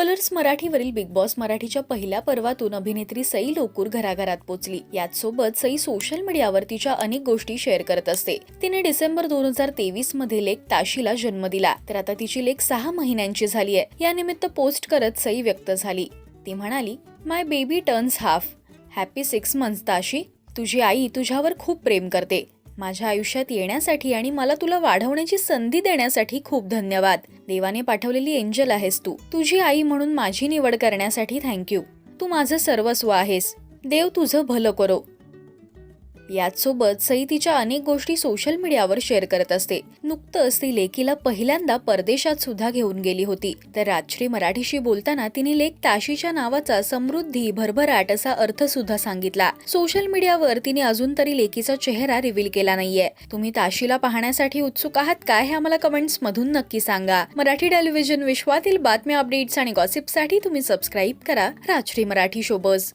Colours मराठीवरील big boss मराठीच्या पहिल्या पर्वातून अभिनेत्री सई लोकूर घराघरात पोचली. याच सोबत सई सोशल मीडियावर तिच्या अनेक गोष्टी शेअर करत असते. तिने डिसेंबर दोन हजार तेवीसमध्ये लेख ताशीला जन्म दिला. तर आता तिची लेख सहा महिन्यांची झाली आहे. यानिमित्त पोस्ट करत सई व्यक्त झाली. ती म्हणाली my baby turns half happy six months ताशी. तुझी आई तुझ्यावर खूप प्रेम करते. माझ्या आयुष्यात येण्यासाठी आणि मला तुला वाढवण्याची संधी देण्यासाठी खूप धन्यवाद. देवाने पाठवलेली एंजल आहेस तू. तुझी आई म्हणून माझी निवड करण्यासाठी थँक्यू. तू माझं सर्वस्व आहेस. देव तुझं भलं करो. याचसोबत सई तिच्या अनेक गोष्टी सोशल मीडियावर शेअर करत असते. नुकतंच ती लेकीला पहिल्यांदा परदेशात सुद्धा घेऊन गेली होती. तर राजश्री मराठीशी बोलताना तिने लेक ताशीच्या नावाचा समृद्धी भरभराट असा अर्थ सुद्धा सांगितला. सोशल मीडियावर तिने अजून तरी लेकीचा चेहरा रिव्हील केला नाहीये. तुम्ही ताशीला पाहण्यासाठी उत्सुक आहात काय हे आम्हाला कमेंट्स मधून नक्की सांगा. मराठी टेलिव्हिजन विश्वातील बातम्या अपडेट्स आणि गॉसिपसाठी तुम्ही सबस्क्राईब करा राजश्री मराठी शोबज